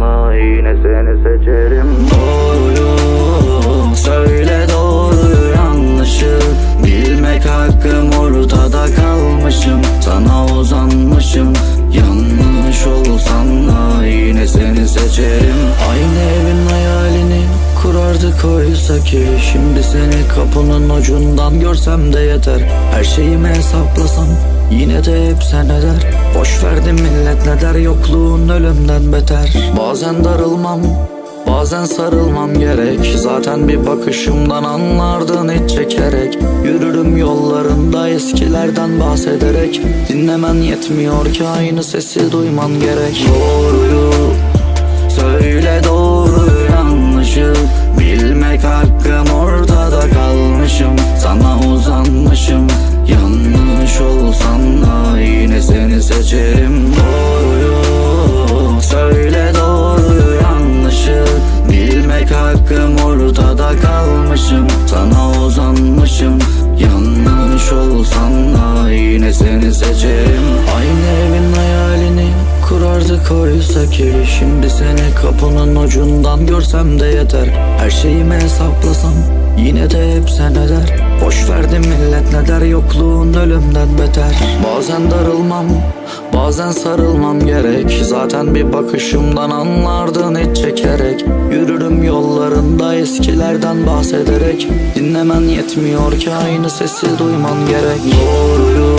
da yine seni seçerim. Doğruyu söyle doğruyu yanlışı. Bilmek hakkım ortada kalmışım. Sana uzanmışım. Yanlış olsan da yine seni seçerim. Aynı evin hayalini kurardık oysa ki. Şimdi seni kapının ucundan görsem de yeter. Her şeyimi hesaplasam yine de hep sen eder. Boş verdi millet ne der? Yokluğun ölümden beter. Bazen darılmam Bazen sarılmam gerek. Zaten bir bakışımdan anlardın hiç çekerek. Yürürüm yollarında eskilerden bahsederek. Dinlemen yetmiyor ki aynı sesi duyman gerek. Doğruyu seçerim Aynı evin hayalini kurardık oysa ki. Şimdi seni kapının ucundan görsem de yeter. Her şeyimi hesaplasam yine de hep sen eder. Boş verdi millet ne der yokluğun ölümden beter. Bazen darılmam bazen sarılmam gerek. Zaten bir bakışımdan anlardın hiç çekerek. Yürürüm yollarında eskilerden bahsederek. Dinlemen yetmiyor ki aynı sesi duyman gerek. Doğruyu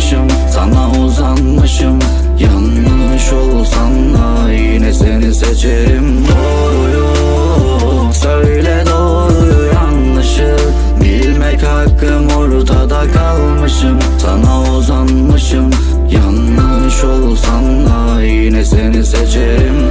kalmışım Sana uzanmışım. Yanlış olsan da yine seni seçerim. Doğruyu Söyle doğruyu yanlışı. Bilmek hakkım ortada kalmışım. Sana uzanmışım Yanlış olsan da yine seni seçerim